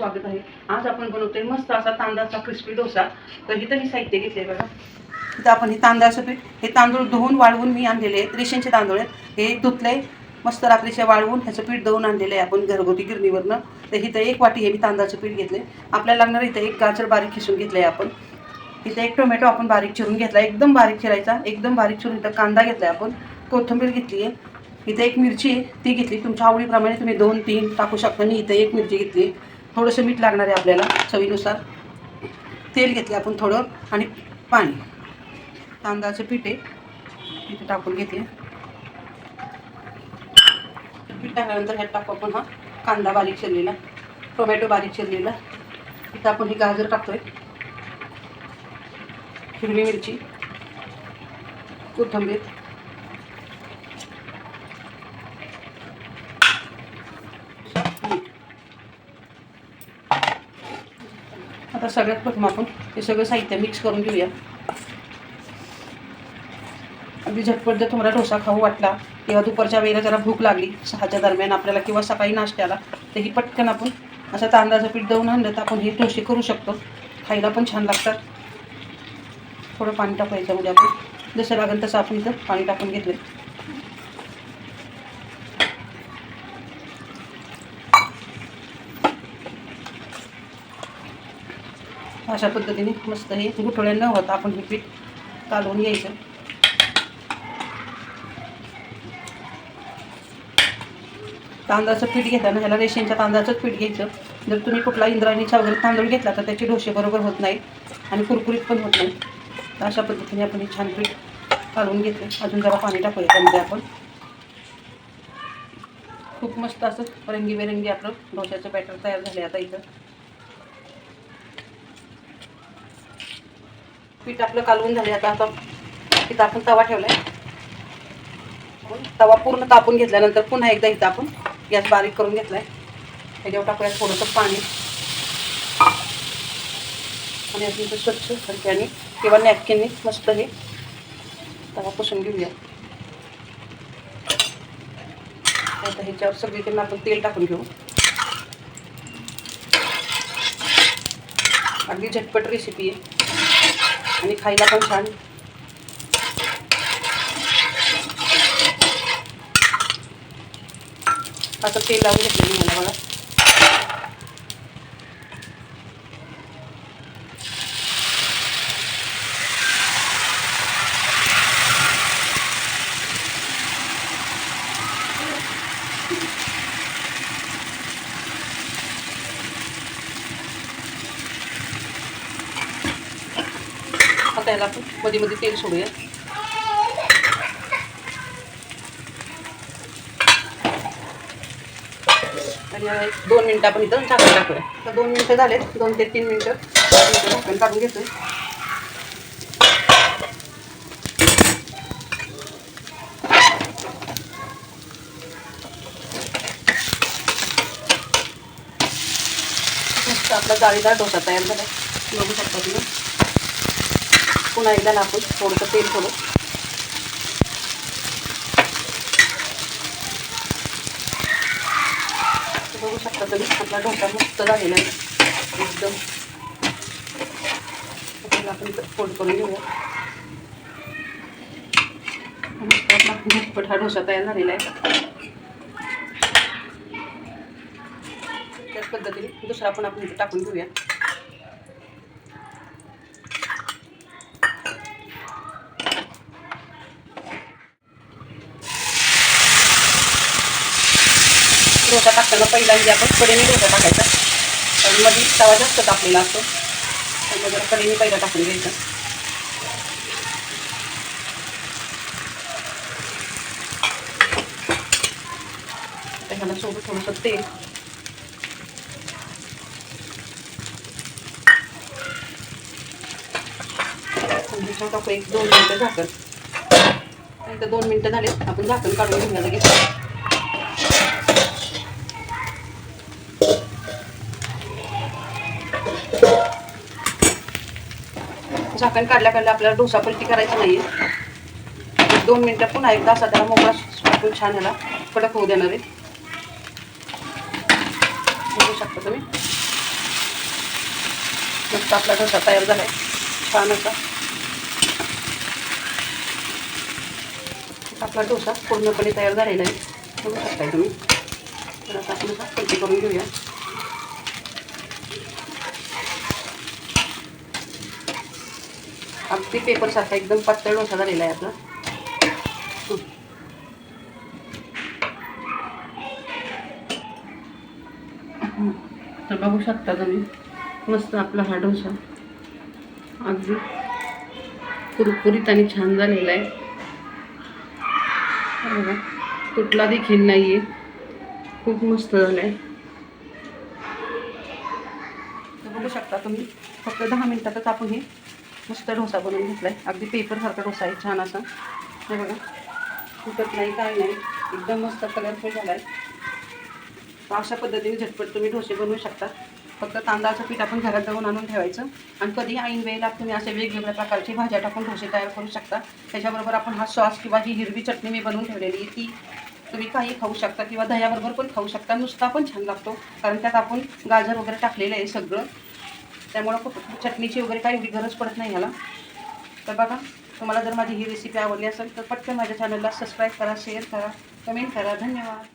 स्वागत आहे. आज आपण बनवतोय मस्त असा तांदळाचा क्रिस्पी डोसा. तर इथं मी साहित्य घेतले बघा. इथं आपण हे तांदळाचं पीठ हे तांदूळ धुवून वाळवून मी आणलेले आहेत. रेशनचे तांदूळ आहेत. हे धुतले मस्त रात्रीचे वाळवून ह्याचं पीठ दळून आणलेलं आहे आपण घरगुती गिरणीवरनं. तर इथं एक वाटी हे मी तांदळाचं पीठ घेतले आपल्याला लागणार इथं एक गाजर बारीक खिसून घेतलं आहे आपण. इथं एक टोमॅटो आपण बारीक चिरून घेतला. एकदम बारीक चिरायचा. एकदम बारीक चिरून इथं कांदा घेतला आहे आपण. कोथिंबीर घेतली आहे. इथे एक मिरची आहे. ती घेतली. तुमच्या आवडीप्रमाणे तुम्ही दोन तीन टाकू शकता. मी इथं एक मिरची घेतली आहे. थोडंसं मीठ लागणार आहे आपल्याला चवीनुसार. तेल घेतले आपण थोडं आणि पाणी. तांदळाचं पीठ आहे. तिथे टाकून घेते पीठ टाकल्यानंतर ह्यात टाकू आपण हा कांदा बारीक चिरलेला टोमॅटो बारीक चिरलेला. तिथं आपण ही गाजर टाकतोय. हिरवी मिरची कोथिंबीर. आता सगळ्यात प्रथम आपण हे सगळं साहित्य मिक्स करून घेऊया. अगदी झटपट जर तुम्हाला डोसा खाऊ वाटला किंवा दुपारच्या वेळेला जरा भूक लागली सहाच्या दरम्यान आपल्याला किंवा सकाळी नाश्त्याला तर ही पटकन आपण असं तांदळाचं पीठ दळून आणलं तर आपण हे डोसे करू शकतो. खायला पण छान लागतात. थोडं पाणी टाकायचं म्हणजे आपण. जसं लागेल तसं आपण इथं पाणी टाकून घेतलं अशा पद्धतीने मस्त हे गुठळ्या न होता आपण हे पीठ कालवून घ्यायचं. तांदळाचं पीठ घेताना ह्याला रेशनच्या तांदळाचंच पीठ घ्यायचं. जर तुम्ही कुठला इंद्रायणीचा वगैरे तांदूळ घेतला तर त्याचे डोसे बरोबर होत नाही आणि कुरकुरीत पण होत नाही तर अशा पद्धतीने आपण हे छान पीठ काढून घेतलं. अजून जरा पाणी टाकूया त्यामध्ये आपण. खूप मस्त असं रंगीबेरंगी आपलं डोश्याचं बॅटर तयार झालं आता इथं. पीठ आपलं कालवून झाले आता आता इथं आपण तवा ठेवला आहे तवा पूर्ण तापून घेतल्यानंतर पुन्हा एकदा इथं आपण गॅस बारीक करून घेतलाय. त्याच्यावर टाकूया थोडंसं पाणी. आणि अजून ते स्वच्छ खडक्याने किंवा नॅपकिनने मस्त हे तवा पुसून घेऊया आता ह्याच्यावर सगळीकडनं आपण तेल टाकून घेऊ. अगदी झटपट रेसिपी आहे. आणि खायला पण छान. आता तेल लावून घेतलं मला मला. त्याला आपण. मध्ये मध्ये तेल सोडूया. आणि दोन मिनटं आपण इथं झाकण टाकूया. तर दोन मिनटं झालेत. दोन ते तीन मिनटं. इथं झाकण काढून घेतोय. आपला जाळीदार डोसा तयार झाला. बघू शकता तुम्ही. पुन्हा एकदा ना आपण थोडंसं तेल सोडू बघू शकता तुम्ही आपला डोसा मस्त झालेला आहे. एकदम. आपण फोल्ड करून घेऊया. झटपट हा डोसा तयार झालेला आहे. त्याच पद्धतीने दुसरा पण आपण इथे टाकून घेऊया. डोसा टाकताना पहिल्यांदा आपण कडेने डोसा टाकायचा. कारण मध्ये तवा जास्त टाकलेला असतो. त्यामुळे जरा कडेने पहिला टाकून घ्यायचा. ह्याला सोबत थोडंसं तेल. टाकू एक दोन मिनटं झाकण. एकदा दोन मिनटं झाले आपण झाकण काढून घेऊया घेतलं झाकण काढल्या काढल्या आपल्याला डोसा पलटी करायची नाही दोन मिनटं पुन्हा एकदा असा त्याला मोकळा टाकून छान याला कडक होऊ देणार आहे. बघू शकता तुम्ही. मस्त आपला डोसा तयार झाला आहे छान असा. आपला डोसा पूर्णपणे तयार झालेला आहे. बघू शकताय तुम्ही. तर आता आपण पलटी करून घेऊया. अगदी पेपरसारखा एकदम पातळ डोसा झालेला आहे आपला. तर बघू शकता तुम्ही मस्त आपला हा डोसा. अगदी कुरकुरीत आणि छान झालेला आहे. बघा तुटला देखील नाही आहे खूप मस्त झालं आहे तर बघू शकता तुम्ही फक्त दहा मिनिटातच आपण हे मस्त डोसा बनवून घेतला आहे अगदी पेपरसारखा डोसा आहे छान असा. हे बघा. तुटत नाही काय नाही. एकदम मस्त कलरफुल झाला आहे अशा पद्धतीने झटपट तुम्ही डोसे बनवू शकता. फक्त तांदळाचं पीठ आपण घरात जाऊन आणून ठेवायचं. आणि कधी ऐन वेळेला तुम्ही असे वेगवेगळ्या प्रकारची भाज्या टाकून डोसे तयार करू शकता. त्याच्याबरोबर आपण हा सॉस किंवा ही हिरवी चटणी मी बनवून ठेवलेली आहे. ती तुम्ही काही खाऊ शकता किंवा दह्याबरोबर पण खाऊ शकता. नुसता पण छान लागतो. कारण त्यात आपण गाजर वगैरे टाकलेलं आहे सगळं. त्यामुळं खूप चटणीची वगैरे काही एवढी गरज पडत नाही ह्याला तर बघा तुम्हाला जर माझी ही रेसिपी आवडली असेल तर पटकन माझ्या चॅनलला सबस्क्राईब करा शेअर करा कमेंट करा. धन्यवाद.